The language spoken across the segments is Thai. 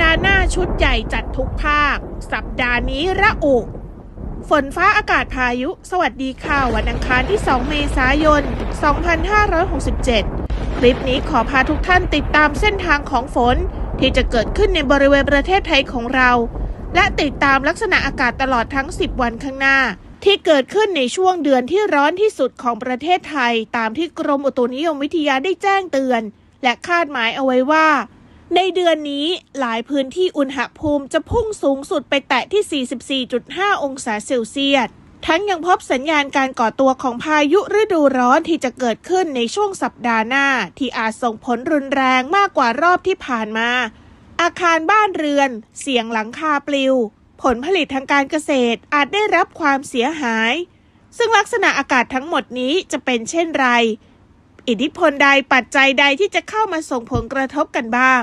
ดาห์หน้าชุดใหญ่จัดทุกภาค สัปดาห์นี้ระอุ ฝนฟ้าอากาศพายุ สวัสดีค่ะวันอังคารที่ 2 เมษายน 2567 คลิปนี้ขอพาทุกท่านติดตามเส้นทางของฝน ที่จะเกิดขึ้นในบริเวณประเทศไทยของเรา และติดตามลักษณะอากาศตลอดทั้ง 10 วันข้างหน้า ที่เกิดขึ้นในช่วงเดือนที่ร้อนที่สุดของประเทศไทย ตามที่กรมอุตุนิยมวิทยาได้แจ้งเตือน และคาดหมายเอาไว้ว่า ในเดือนนี้หลายพื้นที่อุณหภูมิจะพุ่งสูงสุดไปแตะที่ 44.5 องศาเซลเซียส ทั้งยังพบสัญญาณการก่อตัวของพายุฤดูร้อนที่จะเกิดขึ้นในช่วงสัปดาห์หน้า ที่อาจส่งผลรุนแรงมากกว่ารอบที่ผ่านมา อาคารบ้านเรือน เสียงหลังคาปลิว ผลผลิตทางการเกษตรอาจได้รับความเสียหาย ซึ่งลักษณะอากาศทั้งหมดนี้จะเป็นเช่นไรอิทธิพลใดปัจจัยใดที่จะเข้ามาส่งผลกระทบกันบ้าง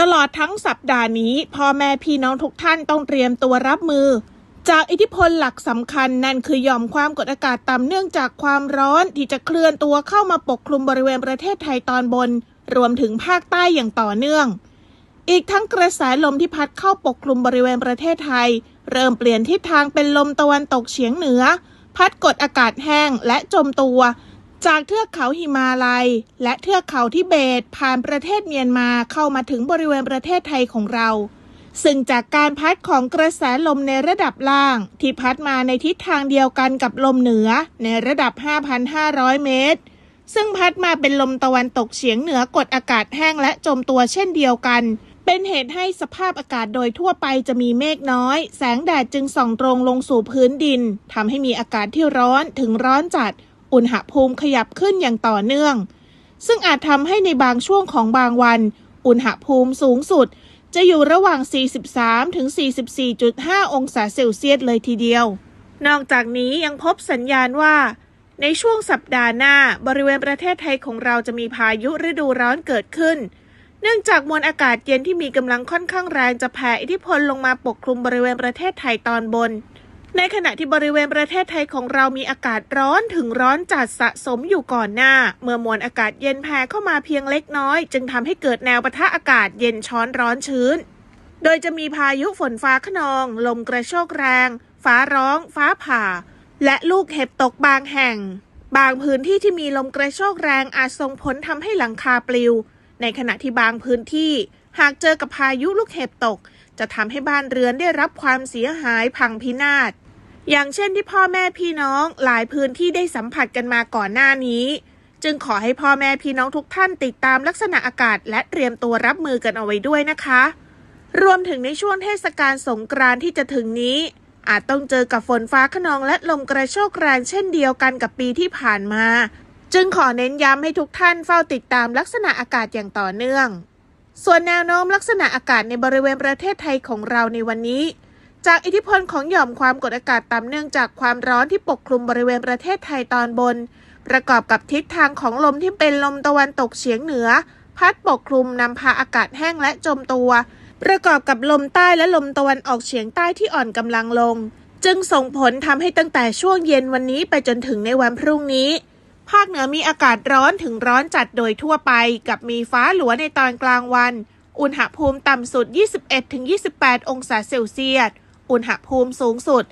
ตลอดทั้งสัปดาห์นี้พ่อแม่พี่น้องทุกท่านต้องเตรียมตัวรับมือ จากอิทธิพลหลักสำคัญนั่นคือหย่อมความกดอากาศต่ำเนื่องจากความร้อนที่จะเคลื่อนตัวเข้ามาปกคลุมบริเวณประเทศไทยตอนบน รวมถึงภาคใต้อย่างต่อเนื่อง อีกทั้งกระแสลมที่พัดเข้าปกคลุมบริเวณประเทศไทย เริ่มเปลี่ยนทิศทางเป็นลมตะวันตกเฉียงเหนือ พัดกดอากาศแห้งและจมตัว จากเทือกเขาหิมาลัย และเทือกเขาทิเบตผ่านประเทศเมียนมาเข้ามาถึงบริเวณประเทศไทยของเรา ซึ่งจากการพัดของกระแสลมในระดับล่าง ที่พัดมาในทิศทางเดียวกันกับลมเหนือในระดับ 5,500 เมตร ซึ่งพัดมาเป็นลมตะวันตกเฉียงเหนือกดอากาศแห้งและจมตัวเช่นเดียวกัน เป็นเหตุให้สภาพอากาศโดยทั่วไปจะมีเมฆน้อย แสงแดดจึงส่องตรงลงสู่พื้นดินทำให้มีอากาศที่ร้อนถึงร้อนจัด อุณหภูมิขยับขึ้นอย่างต่อเนื่อง ซึ่งอาจทำให้ในบางช่วงของบางวัน อุณหภูมิสูงสุด จะอยู่ระหว่าง 43 ถึง 44.5 องศาเซลเซียสเลยทีเดียว นอกจากนี้ยังพบสัญญาณว่า ในช่วงสัปดาห์หน้าบริเวณประเทศไทยของเราจะมีพายุฤดูร้อนเกิดขึ้นเนื่องจากมวลอากาศเย็นที่มีกำลังค่อนข้างแรงจะแผ่อิทธิพลลงมาปกคลุมบริเวณประเทศไทยตอนบน ในขณะที่บริเวณประเทศไทยของเรามีอากาศร้อนถึงร้อนจัดสะสมอยู่ก่อนหน้า เมื่อมวลอากาศเย็นแผ่เข้ามาเพียงเล็กน้อย จึงทำให้เกิดแนวปะทะอากาศเย็นช้อนร้อนชื้น โดยจะมีพายุฝนฟ้าขนอง ลมกระโชกแรง ฟ้าร้อง ฟ้าผ่า และลูกเห็บตกบางแห่ง บางพื้นที่ที่มีลมกระโชกแรงอาจส่งผลทำให้หลังคาปลิว ในขณะที่บางพื้นที่ หากเจอกับพายุลูกเห็บตก จะทำให้บ้านเรือนได้รับความเสียหายพังพินาศ อย่างเช่นที่พ่อแม่พี่น้องหลายพื้นที่ได้สัมผัสกันมาก่อนหน้านี้ จึงขอให้พ่อแม่พี่น้องทุกท่านติดตามลักษณะอากาศ และเตรียมตัวรับมือกันเอาไว้ด้วยนะคะ รวมถึงในช่วงเทศกาลสงกรานต์ที่จะถึงนี้ อาจต้องเจอกับฝนฟ้าขนองและลมกระโชกแรงเช่นเดียวกันกับปีที่ผ่านมา จึงขอเน้นย้ำให้ทุกท่านเฝ้าติดตามลักษณะอากาศอย่างต่อเนื่อง ส่วนแนวโน้มลักษณะอากาศในบริเวณประเทศไทยของเราในวันนี้ จากอิทธิพลของหย่อมความกดอากาศต่ำเนื่องจากความร้อนที่ปกคลุมบริเวณประเทศไทยตอนบน ประกอบกับทิศทางของลมที่เป็นลมตะวันตกเฉียงเหนือ พัดปกคลุมนำพาอากาศแห้งและจมตัว ประกอบกับลมใต้และลมตะวันออกเฉียงใต้ที่อ่อนกำลังลง จึงส่งผลทำให้ตั้งแต่ช่วงเย็นวันนี้ไปจนถึงในวันพรุ่งนี้ ภาคเหนือมีอากาศร้อนถึงร้อนจัดโดยทั่วไป กับมีฟ้าหลัวในตอนกลางวัน อุณหภูมิต่ำสุด 21-28 องศาเซลเซียส อุณหภูมิสูงสุด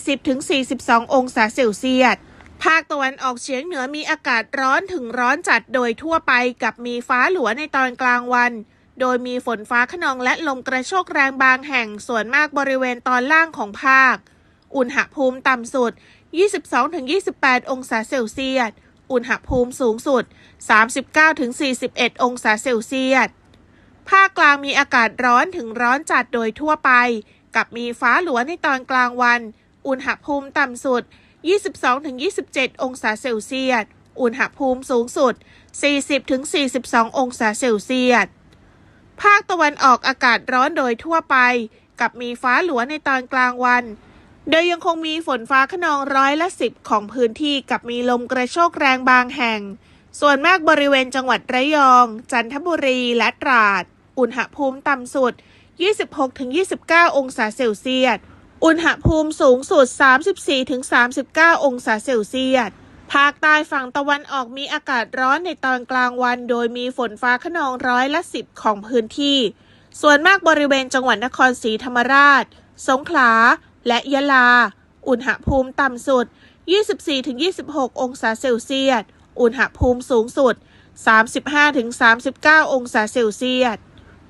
40-42 องศาเซลเซียส ภาคตะวันออกเฉียงเหนือมีอากาศร้อนถึงร้อนจัดโดยทั่วไป กับมีฟ้าหลัวในตอนกลางวัน โดยมีฝนฟ้าขนองและลมกระโชกแรงบางแห่งส่วนมากบริเวณตอนล่างของภาคอุณหภูมิต่ำสุด 22-28 องศาเซลเซียส อุณหภูมิสูงสุด 39-41 องศาเซลเซียส ภาคกลางมีอากาศร้อนถึงร้อนจัดโดยทั่วไป กับมีฟ้าหลัวในตอนกลางวัน อุณหภูมิต่ำสุด 22-27 องศาเซลเซียส อุณหภูมิสูงสุด 40-42 องศาเซลเซียส ภาคตะวันออกอากาศร้อนโดยทั่วไป กับมีฟ้าหลัวในตอนกลางวัน โดยยังคงมีฝนฟ้าขนองร้อยละสิบของพื้นที่กับมีลมกระโชกแรงบางแห่ง ส่วนมากบริเวณจังหวัดระยอง จันทบุรีและตราด อุณหภูมิต่ำสุด 26-29 องศาเซลเซียส อุณหภูมิสูงสุด 34-39 องศาเซลเซียส ภาคใต้ฝั่งตะวันออกมีอากาศร้อนในตอนกลางวัน โดยมีฝนฟ้าขนองร้อยละสิบของพื้นที่ ส่วนมากบริเวณจังหวัดนครศรีธรรมราช สงขลา และยะลา อุณหภูมิต่ำสุด 24-26 องศาเซลเซียส อุณหภูมิสูงสุด 35-39 องศาเซลเซียส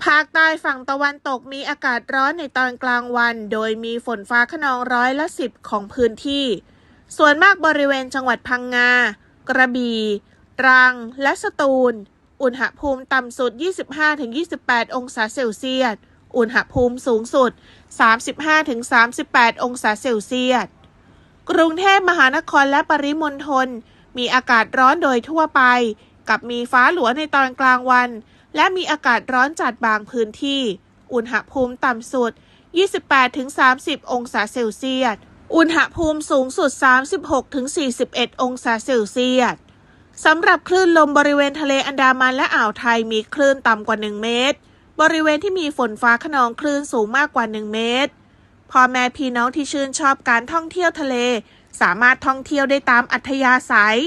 ภาคใต้ฝั่งตะวันตกมีอากาศร้อนในตอนกลางวัน โดยมีฝนฟ้าขนองร้อยละสิบของพื้นที่ ส่วนมากบริเวณจังหวัดพังงา กระบี่ ตรัง และสตูล อุณหภูมิต่ำสุด 25-28 องศาเซลเซียส อุณหภูมิสูงสุด 35-38 องศาเซลเซียส กรุงเทพมหานครและปริมณฑลมีอากาศร้อนโดยทั่วไป กับมีฟ้าหลัวในตอนกลางวัน และมีอากาศร้อนจัดบางพื้นที่ อุณหภูมิต่ำสุด 28-30 องศาเซลเซียส อุณหภูมิสูงสุด 36-41 องศาเซลเซียสสำหรับคลื่นลมบริเวณทะเลอันดามันและอ่าวไทยมีคลื่นต่ำกว่า 1 เมตร บริเวณที่มีฝนฟ้าขนองคลื่นสูงมากกว่า 1 เมตร พ่อแม่พี่น้องที่ชื่นชอบการท่องเที่ยวทะเล สามารถท่องเที่ยวได้ตามอัธยาศัย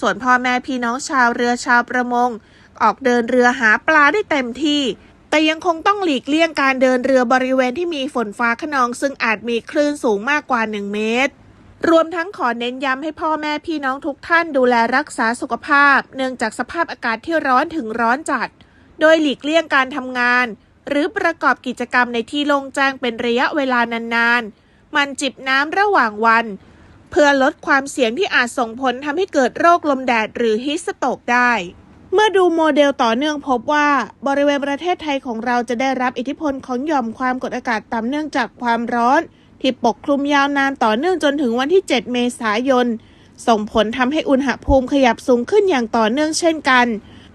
ส่วนพ่อแม่พี่น้องชาวเรือชาวประมง ออกเดินเรือหาปลาได้เต็มที่ แต่ยังคงต้องหลีกเลี่ยงการเดินเรือบริเวณที่มีฝนฟ้าขนอง ซึ่งอาจมีคลื่นสูงมากกว่า 1 เมตรรวมทั้งขอเน้นย้ำให้พ่อแม่พี่น้องทุกท่านดูแลรักษาสุขภาพ เนื่องจากสภาพอากาศที่ร้อนถึงร้อนจัด โดยหลีกเลี่ยงการทำงาน หรือประกอบกิจกรรมในที่โล่งแจ้งเป็นระยะเวลานานๆ มันจิบน้ำระหว่างวัน เพื่อลดความเสี่ยงที่อาจส่งผลทำให้เกิดโรคลมแดดหรือฮิสโตกได้ เมื่อดูโมเดลต่อเนื่องพบว่าบริเวณประเทศไทยของเราจะได้รับอิทธิพลของหย่อมความกดอากาศต่ำเนื่องจากความร้อน ที่ปกคลุมยาวนานต่อเนื่องจนถึงวันที่ 7 เมษายน ส่งผลทำให้อุณหภูมิขยับสูงขึ้นอย่างต่อเนื่องเช่นกัน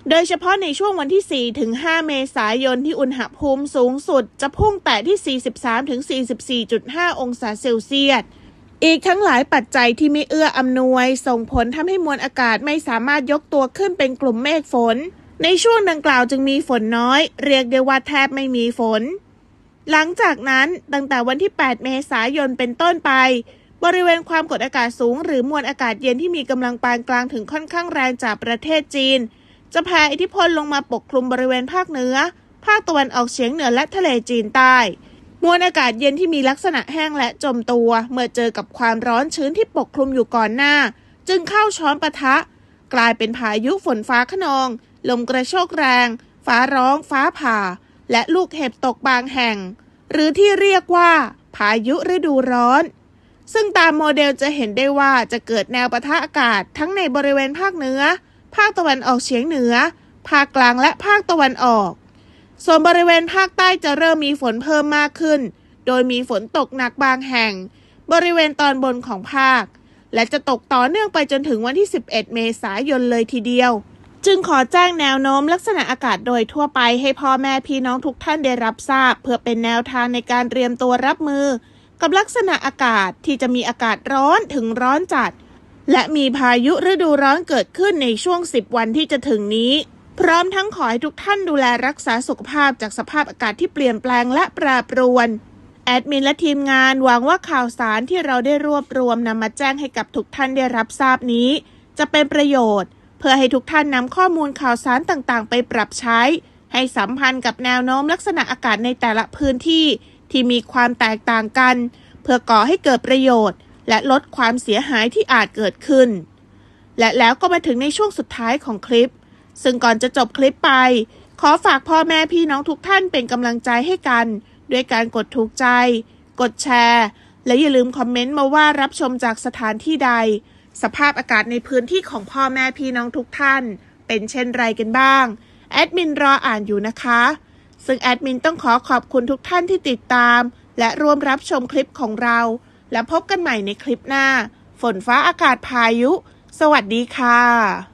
โดยเฉพาะในช่วงวันที่ 4 ถึง 5 เมษายนที่อุณหภูมิสูงสุด จะพุ่งแตะที่ 43 ถึง 44.5 องศาเซลเซียส อีกทั้งหลายปัจจัยที่ไม่เอื้ออำนวย ส่งผลทำให้มวลอากาศไม่สามารถยกตัวขึ้นเป็นกลุ่มเมฆฝน ในช่วงดังกล่าวจึงมีฝนน้อย เรียกได้ว่าแทบไม่มีฝน หลังจากนั้นตั้งแต่วันที่ 8 เมษายนเป็นต้นไปบริเวณความกดอากาศสูง หรือมวลอากาศเย็นที่มีกำลังปานกลางถึงค่อนข้างแรงจากประเทศจีน จะแผ่อิทธิพลลงมาปกคลุมบริเวณภาคเหนือ ภาคตะวันออกเฉียงเหนือและทะเลจีนใต้มวลอากาศเย็นที่มีลักษณะแห้งและจมตัว เมื่อเจอกับความร้อนชื้นที่ปกคลุมอยู่ก่อนหน้า จึงเข้าช้อนปะทะ กลายเป็นพายุฝนฟ้าขนอง ลมกระโชกแรง ฟ้าร้อง ฟ้าผ่า และลูกเห็บตกบางแห่ง หรือที่เรียกว่า พายุฤดูร้อน ซึ่งตามโมเดลจะเห็นได้ว่าจะเกิดแนวปะทะอากาศทั้งในบริเวณภาคเหนือ ภาคตะวันออกเฉียงเหนือ ภาคกลางและภาคตะวันออก ส่วนบริเวณภาคใต้จะเริ่มมีฝนเพิ่มมากขึ้น โดยมีฝนตกหนักบางแห่ง บริเวณตอนบนของภาค และจะตกต่อเนื่องไปจนถึงวันที่ 11 เมษายนเลยทีเดียว จึงขอแจ้งแนวโน้มลักษณะอากาศโดยทั่วไปให้พ่อแม่พี่น้องทุกท่านได้รับทราบ เพื่อเป็นแนวทางในการเตรียมตัวรับมือ กับลักษณะอากาศที่จะมีอากาศร้อนถึงร้อนจัด และมีพายุฤดูร้อนเกิดขึ้นในช่วง 10 วันที่จะถึงนี้ พร้อมทั้งขอให้ทุกท่านดูแลรักษาสุขภาพจากสภาพอากาศที่เปลี่ยนแปลงและแปรปรวนแอดมินและทีมงานหวังว่าข่าวสารที่เราได้รวบรวมนำมาแจ้งให้กับทุกท่านได้รับทราบนี้ จะเป็นประโยชน์ เพื่อให้ทุกท่านนำข้อมูลข่าวสารต่างๆ ไปปรับใช้ ให้สัมพันธ์กับแนวโน้มลักษณะอากาศในแต่ละพื้นที่ที่มีความแตกต่างกัน เพื่อก่อให้เกิดประโยชน์ และลดความเสียหายที่อาจเกิดขึ้น และแล้วก็มาถึงในช่วงสุดท้ายของคลิป ซึ่งก่อนจะจบคลิปไป ขอฝากพ่อแม่พี่น้องทุกท่านเป็นกำลังใจให้กัน ด้วยการกดถูกใจ กดแชร์ และอย่าลืมคอมเมนต์มาว่ารับชมจากสถานที่ใด สภาพอากาศในพื้นที่ของพ่อแม่พี่น้องทุกท่าน เป็นเช่นไรกันบ้าง แอดมินรออ่านอยู่นะคะ ซึ่งแอดมินต้องขอขอบคุณทุกท่านที่ติดตาม และร่วมรับชมคลิปของเรา และพบกันใหม่ในคลิปหน้า ฝนฟ้าอากาศพายุ สวัสดีค่ะ